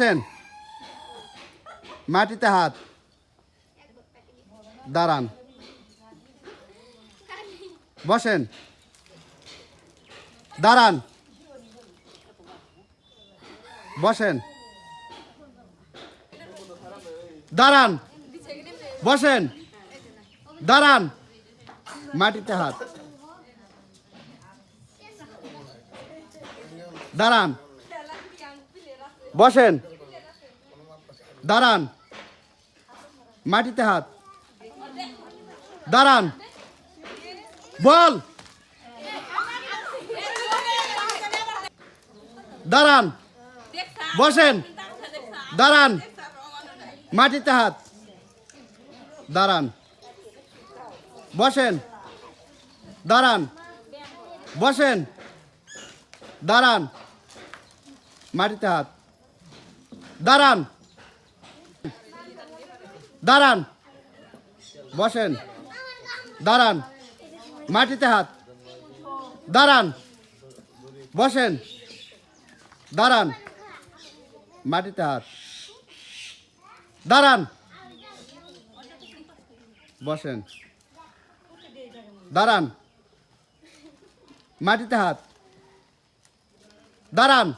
বসেন মাটিতে হাত দাঁড়ান বসেন দাঁড়ান বসেন দাঁড়ান বসেন দাঁড়ান মাটিতে হাত দাঁড়ান বসেন দাঁড়ান। মাটিতে হাত। দাঁড়ান। বল। দাঁড়ান। বসেন। দাঁড়ান। মাটিতে হাত। দাঁড়ান। বসেন। দাঁড়ান। বসেন। দাঁড়ান। মাটিতে হাত। দাঁড়ান। দাঁড়ান। বসেন। দাঁড়ান। মাটিতে হাত। দাঁড়ান। বসেন। দাঁড়ান। মাটিতে হাত। দাঁড়ান। বসেন। দাঁড়ান। মাটিতে হাত। দাঁড়ান।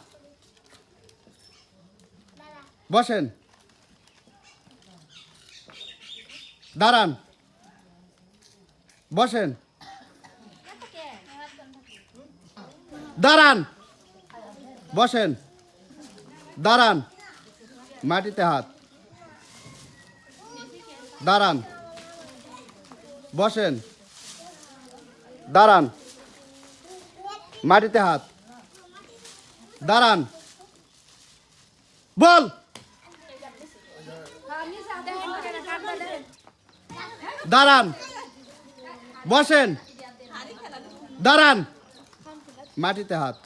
বসেন। দাঁড়ান। বসেন। দাঁড়ান। বসেন। দাঁড়ান। মাটিতে হাত। দাঁড়ান। বসেন। দাঁড়ান। মাটিতে হাত। দাঁড়ান। বল। দাঁড়ান। বসেন। দাঁড়ান। মাটিতে হাত।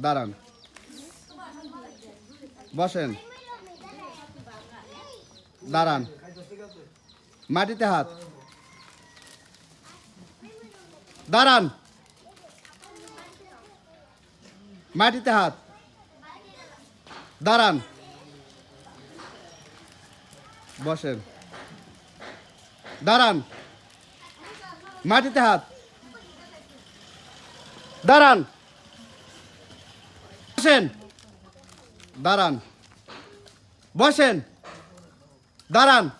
দাঁড়ান। বসেন। দাঁড়ান। মাটিতে হাত। দাঁড়ান। মাটিতে হাত। দাঁড়ান। বসেন। দাঁড়ান। মাটিতে হাত। দাঁড়ান। বসেন। দাঁড়ান। বসেন। দাঁড়ান।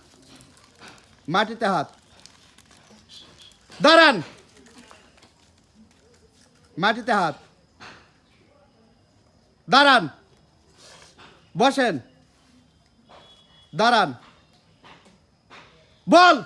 মাটিতে হাত। দাঁড়ান। মাটিতে হাত। দাঁড়ান। বসেন। দাঁড়ান। বল।